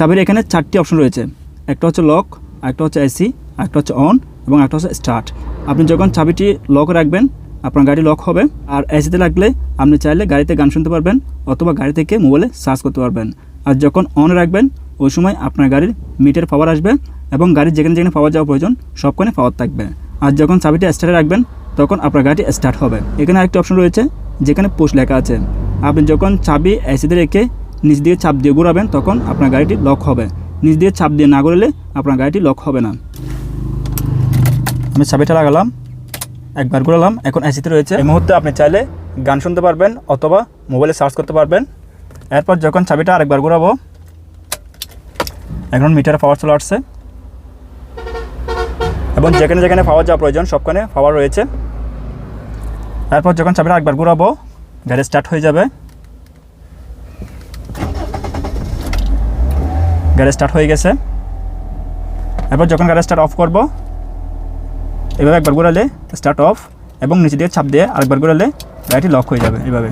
চাবির এখানে চারটি অপশন রয়েছে। একটা হচ্ছে লক একটা হচ্ছে এসি একটা হচ্ছে অন এবং একটা হচ্ছে স্টার্ট। আপনি যখন চাবিটি লক রাখবেন, আপনার গাড়ি লক হবে আর এসিতে লাগলে আপনি চাইলে গাড়িতে গান শুনতে পারবেন অথবা গাড়ি থেকে মোবাইলে সার্চ করতে পারবেন। আর যখন অন রাখবেন, ওই সময় আপনার গাড়ির মিটার পাওয়ার আসবে এবং গাড়ির যেখানে যেখানে পাওয়ার যাওয়া প্রয়োজন, সবখানে পাওয়ার থাকবে। আর যখন চাবিটি স্টার্টে রাখবেন, তখন আপনার গাড়িটি স্টার্ট হবে। এখানে আরেকটি অপশন রয়েছে, যেখানে পোস্ট লেখা আছে। আপনি যখন চাবি এসিতে রেখে নিচ দিয়ে চাপ দিয়ে ঘোরাবেন, তখন আপনার গাড়িটি লক হবে। নিচ দিয়ে চাপ দিয়ে না ঘুরলে আপনার গাড়িটি লক হবে না। আমি চাবিটা লাগালাম, একবার ঘোরালাম, এখন এসিতে রয়েছে। এই মুহূর্তে আপনি চাইলে গান শুনতে পারবেন অথবা মোবাইলে সার্চ করতে পারবেন। এরপর যখন চাবিটা আরেকবার ঘুরাবো, এখন মিটার পাওয়ার চলে আসছে। এবং যেখানে যেখানে পাওয়ার যাওয়া প্রয়োজন, সবখানে পাওয়ার রয়েছে। এরপর যখন চাবিটা একবার ঘুরাবো গাড়ি স্টার্ট হয়ে যাবে। গাড়ি স্টার্ট হয়ে গেছে। এরপর যখন গাড়ি স্টার্ট অফ করব, এভাবে একবার ঘোরালে স্টার্ট অফ এবং নিচে দিয়ে ছাপ দিয়ে আরেকবার ঘোরালে গাড়িটি লক হয়ে যাবে এভাবে।